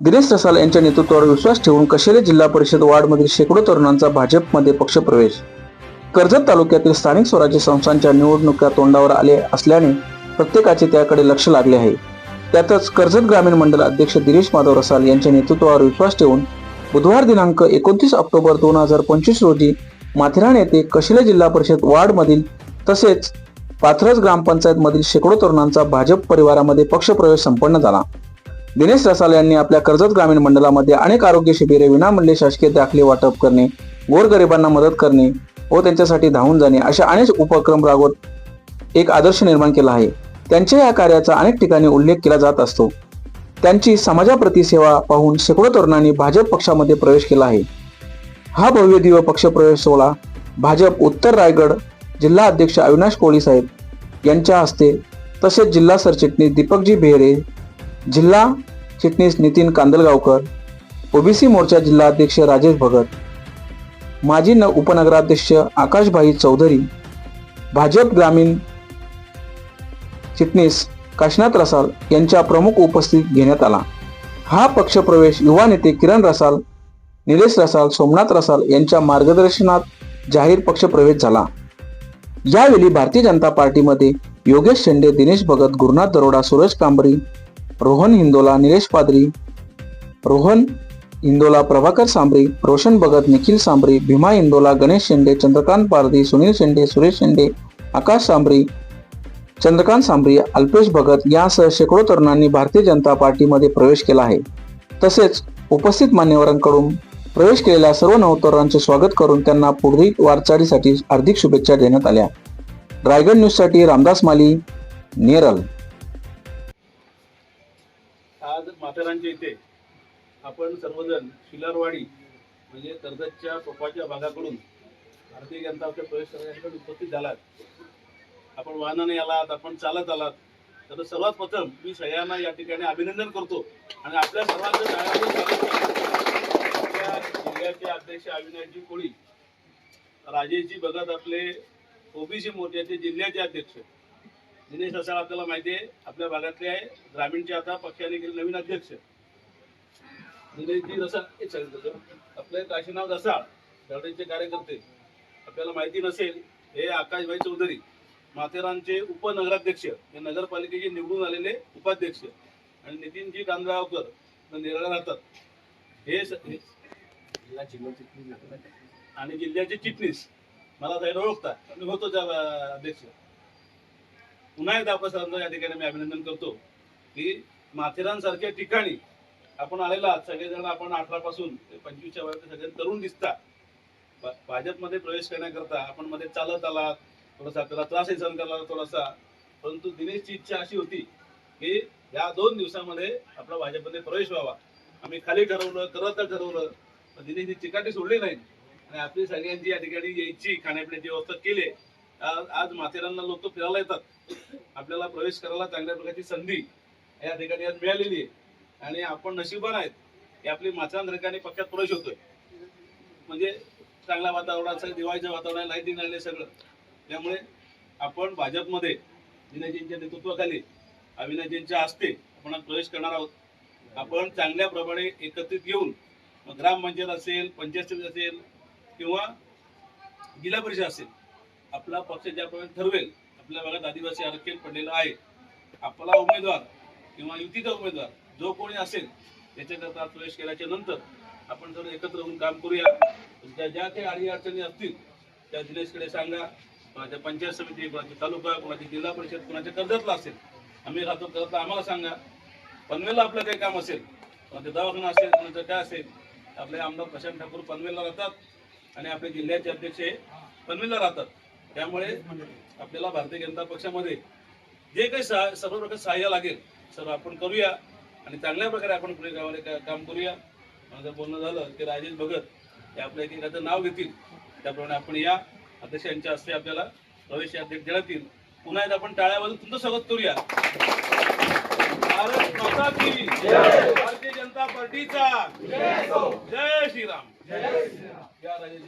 दिनेश रसाल यांच्या नेतृत्वावर विश्वास ठेवून कशेले जिल्हा परिषद वार्डमधील शेकडो तरुणांचा भाजपमध्ये पक्षप्रवेश. कर्जत तालुक्यातील स्थानिक स्वराज्य संस्थांच्या निवडणुका तोंडावर आले असल्याने प्रत्येकाचे त्याकडे लक्ष लागले आहे. त्यातच कर्जत ग्रामीण मंडल अध्यक्ष दिनेश माधव रसाल यांच्या नेतृत्वावर विश्वास ठेवून बुधवार दिनांक एकोणतीस ऑक्टोबर दोन हजार पंचवीस रोजी माथेरान येथे कशिले जिल्हा परिषद वार्डमधील तसेच पाथरज ग्रामपंचायतमधील शेकडो तरुणांचा भाजप परिवारामध्ये पक्षप्रवेश संपन्न झाला. दिनेश रसाल यांनी आपल्या कर्जत ग्रामीण मंडळामध्ये अनेक आरोग्य शिबिरे विनामूल्य शासकीय दाखले वाटप करणे गोरगरिबांना मदत करणे व त्यांच्यासाठी धावून जाणे अशा अनेक उपक्रम राबवत एक आदर्श निर्माण केला आहे. त्यांच्या या कार्याचा अनेक ठिकाणी उल्लेख केला जात असतो. त्यांची समाजाप्रती सेवा पाहून शेकडो तरुणांनी भाजप पक्षामध्ये प्रवेश केला आहे. हा भव्य दिव्य पक्षप्रवेश सोहळा भाजप उत्तर रायगड जिल्हा अध्यक्ष अविनाश कोळी साहेब यांच्या हस्ते तसेच जिल्हा सरचिटणीस दीपकजी बेहरे जिल्हा चिटणीस नितीन कांदलगावकर ओबीसी मोर्चा जिल्हाध्यक्ष राजेश भगत माजी न उपनगराध्यक्ष आकाशभाई चौधरी भाजप ग्रामीण चिटणीस काशनाथ रसाल यांच्या प्रमुख उपस्थित घेण्यात आला. हा पक्षप्रवेश युवा नेते किरण रसाल निलेश रसाल सोमनाथ रसाल यांच्या मार्गदर्शनात जाहीर पक्षप्रवेश झाला. यावेळी भारतीय जनता पार्टीमध्ये योगेश शेंडे दिनेश भगत गुरुनाथ दरोडा सूरज कांबरी रोहन हिंदोला निलेश पादरी रोहन हिंदोला प्रभाकर सांबरी रोशन भगत निखिल सांबरी भीमा इंदोला गणेश शेंडे चंद्रकांत पारधी सुनील शेंडे सुरेश शेंडे आकाश सांबरी चंद्रकांत सांबरी अल्पेश भगत यासह शेकडो तरुणांनी भारतीय जनता पार्टीमध्ये प्रवेश केला आहे. तसेच उपस्थित मान्यवरांकडून प्रवेश केलेल्या सर्व नवतरुणांचे स्वागत करून त्यांना पुढील वाटचालीसाठी हार्दिक शुभेच्छा देण्यात आल्या. रायगड न्यूजसाठी रामदास माली नेरल. माथेरानच्या इथे आपण सर्वजण शिलारवाडी म्हणजे कर्जतच्या सोपाच्या भागाकडून भारतीय जनता आपल्या प्रवेश करण्यासाठी उपस्थित झालात. आपण वाहनाने आलात आपण चालत आलात. तर सर्वात प्रथम मी सगळ्यांना या ठिकाणी अभिनंदन करतो. आणि आपल्या सर्वांचं जिल्ह्याचे अध्यक्ष अविनाशजी कोळी राजेशजी भगत आपले ओबीसी मोर्चाचे जिल्ह्याचे अध्यक्ष. दिनेश रसाळ आपल्याला माहिती आहे आपल्या भागातले आहे ग्रामीणचे आता पक्षाने केले नवीन अध्यक्ष. दिनेशजी रसाळ एक second आपले काशीनाथ रसाळ दरडेचे कार्यकर्ते आपल्याला माहिती नसेल हे आकाशभाई चौधरी माथेरानचे उपनगराध्यक्ष हे नगरपालिकेचे निवडून आलेले उपाध्यक्ष आणि नितीनजी कांदळावकर निराळा राहतात. हे आणि जिल्ह्याचे चिटणीस. मला साहेब ओळखता. मी होतो त्या अध्यक्ष. पुन्हा एकदा आपल्या या ठिकाणी मी अभिनंदन करतो की माथेरान सारख्या ठिकाणी आपण आलेला आहात. सगळेजण आपण अठरापासून पंचवीसच्या वयात सगळे तरुण दिसता भाजपमध्ये प्रवेश करण्याकरता आपण मध्ये चालत आलात. थोडासा त्याला त्रासही सहन करायला थोडासा. परंतु दिनेशची इच्छा अशी होती की या दोन दिवसामध्ये आपला भाजपमध्ये प्रवेश व्हावा. आम्ही खाली ठरवलं करत ठरवलं पण दिनेशनी चिकाटी सोडली नाही. आणि आपली सगळ्यांची या ठिकाणी यायची खाण्यापिण्याची व्यवस्था केली. आज आज माथेरानला लोक फिरायला येतात. आपल्याला प्रवेश करायला चांगल्या प्रकारची संधी या ठिकाणी आज मिळालेली आहे. आणि आपण नशिबान आहेत की आपली माथेरान ठिकाणी पक्षात प्रवेश होतोय. म्हणजे चांगल्या वातावरणाचं दिवाळीचं वातावरण वातावरणात लाईटिंग आले सगळं. त्यामुळे आपण भाजपमध्ये विनयजींच्या नेतृत्वाखाली अविनयजींच्या हस्ते आपण प्रवेश करणार आहोत. आपण चांगल्या प्रमाणे एकत्रित येऊन ग्रामपंचायत असेल पंचायत समिती असेल किंवा जिल्हा परिषद असेल आपला पक्ष ज्याप्रमाणे ठरवेल आपल्या भागात आदिवासी आरक्षण पडलेलं आहे. आपला उमेदवार किंवा युतीचा उमेदवार जो कोणी असेल त्याच्याकरता प्रवेश केल्याच्यानंतर आपण सर्व एकत्र होऊन काम करूया. ज्या ज्या काही आडी अडचणी असतील त्या दिनेशकडे सांगा. कोणाच्या पंचायत समिती कोणाची तालुका कोणाची जिल्हा परिषद कोणाच्या कर्जतला असेल आम्ही राहतो कर्जतला आम्हाला सांगा. पनवेलला आपलं काही काम असेल कोणाचं दवाखाना असेल कोणाचं काय असेल आपले आमदार प्रशांत ठाकूर पनवेलला राहतात. आणि आपले जिल्ह्याचे अध्यक्ष हे पनवेलला राहतात. त्यामुळे आपल्याला भारतीय जनता पक्षामध्ये जे काही सहा सर्व प्रकारे सहाय्य लागेल सर्व आपण करूया आणि चांगल्या प्रकारे आपण पुढे गावाला काम करूया. माझं बोलणं झालं की राजेश भगत हे आपल्या एकेकाचं नाव घेतील त्याप्रमाणे आपण या अध्यक्षांच्या हस्ते आपल्याला प्रवेश अध्यक्ष देण्यात पुन्हा एकदा आपण टाळ्या वाजून तुमचं स्वागत करूया. भारत माता की भारतीय जनता पार्टीचा जय! श्रीराम. या राजेश